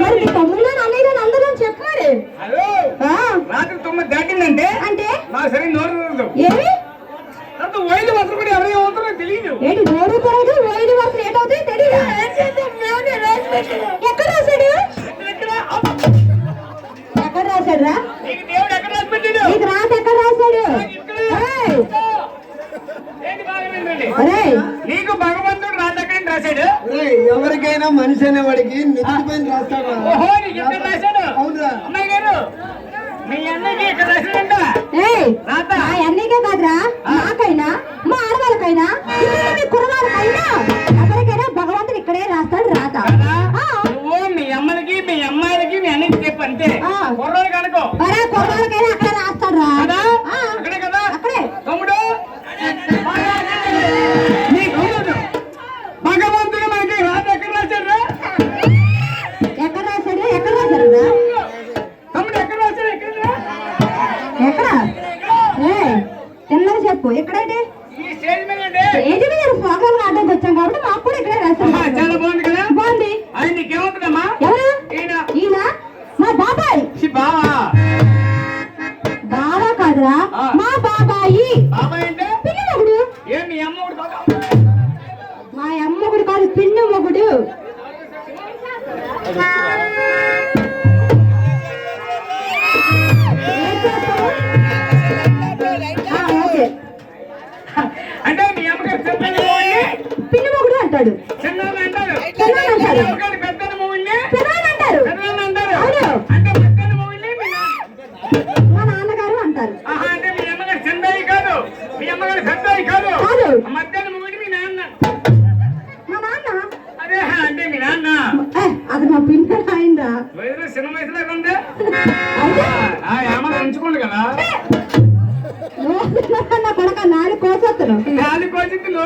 మరి మీ తమ్ముళ్ళు నాన్నయ్య అందరూ చెప్పు మరి హలో రాత్రి తొమ్మిది దాటిందంటే అంటే? నాకు సరే నోరు అంత వైద్య వసలు కూడా ఎవరు తెలియదు ఏంటి నోరు తిరగదు వైద్య వసలు ఏటవుతాయి తెలియదు ఎక్కడ రాశాడు? ఎక్కడ రాశాడు? రా నీకు ఎక్కడ ఎవరికైనా మనిషి అనేవాడికి నిధులపైన రాస్తాను అవునరా. అంటే మీ అమ్మగారు చెప్పండి పిల్ల మొగుడు అంటాడు. అంటారు అంటారు పెద్ద మొగుడిని అంటారు అంటే పెద్ద మొగుడిని మా నాన్నగారు అంటారు. అంటే మీ అమ్మగారు చిన్నవి కాదు. మీ అమ్మగారు పెద్దవి కాదు. మధ్యాహ్నం మొగుడి మీ మా నాన్న? అదే అంటే మీ నాన్న. అది మా పిల్లలు అయిందా సినిమా ఉంది. పెంచుకోండి కదా. నా కొడక నాలుగు కోసొత్తులు. నాలుగు కోసెత్తులు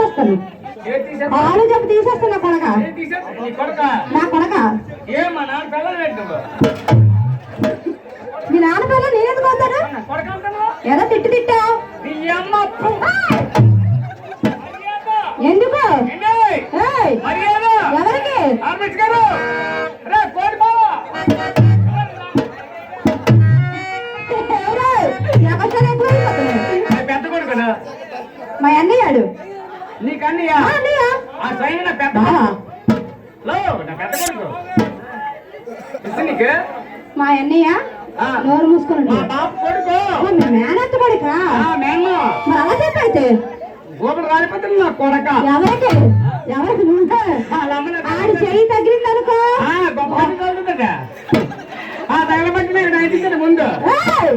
తీసేస్తాను. ఆలు చెప్పి తీసేస్తాను నా కొడక. నా కొడక. మీ నాన్న పిల్ల నేనెందుకు వస్తాను ఎలా తిట్టు తిట్టావు? ఎందుకు ఎవరికి? మా అన్నయ్య నోరు మూసుకున్నాడు మీ మేనత్త కొడుకా? మరి అలా చెప్పైతే? ఎవరికి? ఎవరికి నువ్వు? ఆడి చెయ్యి తగిలింది అనుకో ముందు.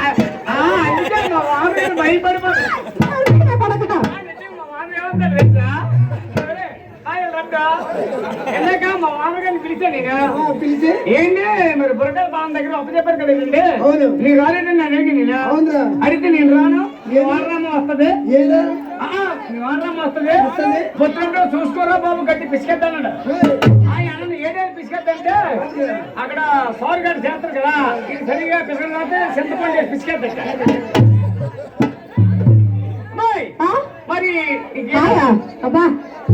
పిలిచాను పిలిచి? ఏంటి మరి బుర్రకాయ బాగుంది దగ్గర అప్పు చెప్పారు కదా ఏంటి అవును. నీకు రాలేదని నేను అవునురా. అడిగితే నేను రాను? నీ వారరామ వస్తుంది? ఏదా? ఆ, నీ వారరామ వస్తుంది? వస్తది. పుత్రంలో చూసుకోరా బాబు గట్టి ఆయన ఏదైనా పిసికెత్తంటే అక్కడ సార్ గారు చేస్తారు కదా సరిగా పిసికెళ్తే చింతపండు పిసికెత్త ఆ? మరి? అబ్బా.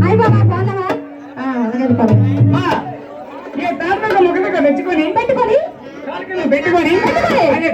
హాయ్ బాబా బాగున్నావా? ఆ, అలాగే ముఖంగా తెచ్చుకొని పెట్టుకొని. కాలికల్లో పెట్టుకొని పెట్టుకొని. ఆయన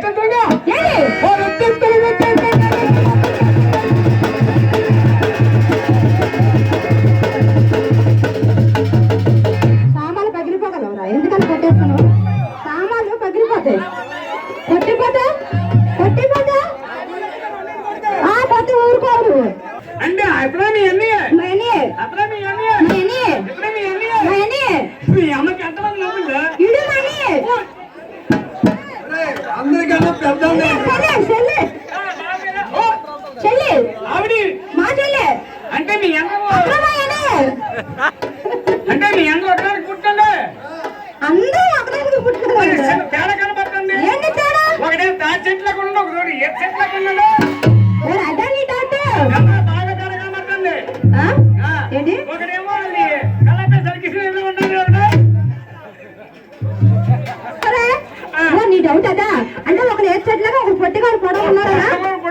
అదా అంటే ఒకరు ఏ చెట్లుగా ఒక పొట్టిగా ఒక పొడవు ఉన్నారా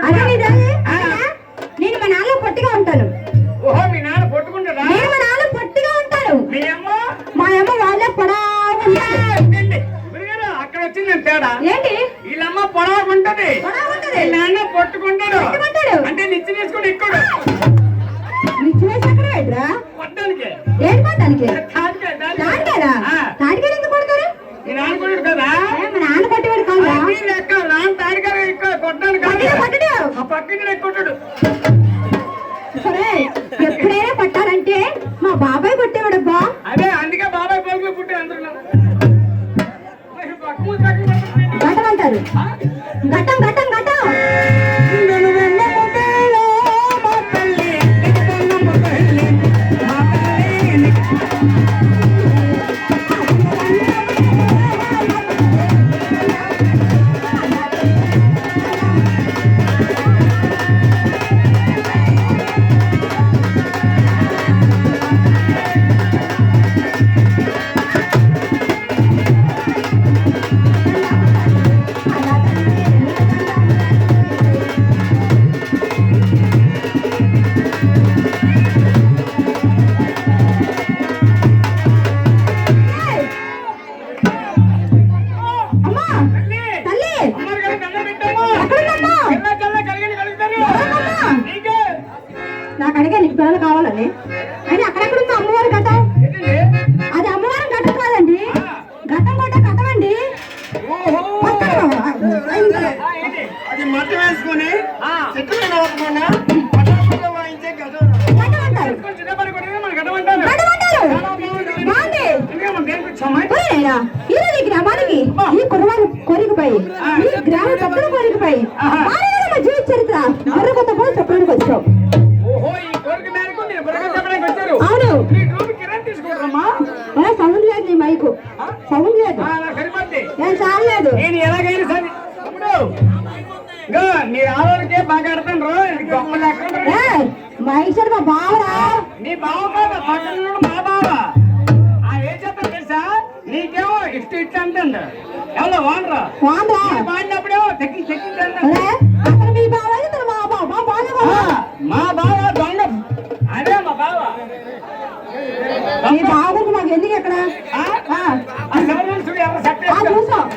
అదే నేను మా నాన్న పొట్టిగా ఉంటాను. నేను మా నాన్న పొట్టిగా ఉంటాను. మీ అమ్మ? వాళ్ళే తేడా. ఏంటి? వీళ్ళమ్మ పొడవు ఉంటది. నాన్న పట్టుకుంటాడు. అంటే నిచ్చి తీసుకుని ఎక్కుడు. నిచ్చి వేసి అక్కడ పెట్టరా కొట్టడానికి ఏంటి పట్టానికి కావాలని అని అక్కడెక్కడ అమ్మవారి ఘటం? అది అమ్మవారి ఘటం కాదండి. ఘటం కొట్ట ఘటం అండి ఓహో. ఏయ్, ఆ, ఏంటి? అది మట్టి వేసుకొని చెట్టు మీద వాయించే ఘటం అంటారు ఈ గ్రామానికి ఈ ఈ గ్రామ పెద్దల కోరికపై మానవుల జీవిత చరిత్ర మరొక చెప్పడానికి వచ్చాం. సరిపోద్ది మైకు. సౌండ్ లేదు నేను చాలలేదు నేను ఎలాగైనా సరే మీరు ఆలోచనే బాగా ఆడుతున్నారు మైక్ సార్ మా బావరా? నీ బావ మా బావ. ఏం చెప్తాను తెలుసా? నీకేమో ఇష్ట ఇట్లా అంటుంది. ఎవరో వానరా? వానరా? పాడినప్పుడేమో తెక్కి తెక్కి మా బావ మా బావ మీ బాబుకు మాకు ఎందుకు ఇక్కడ? చూసావు?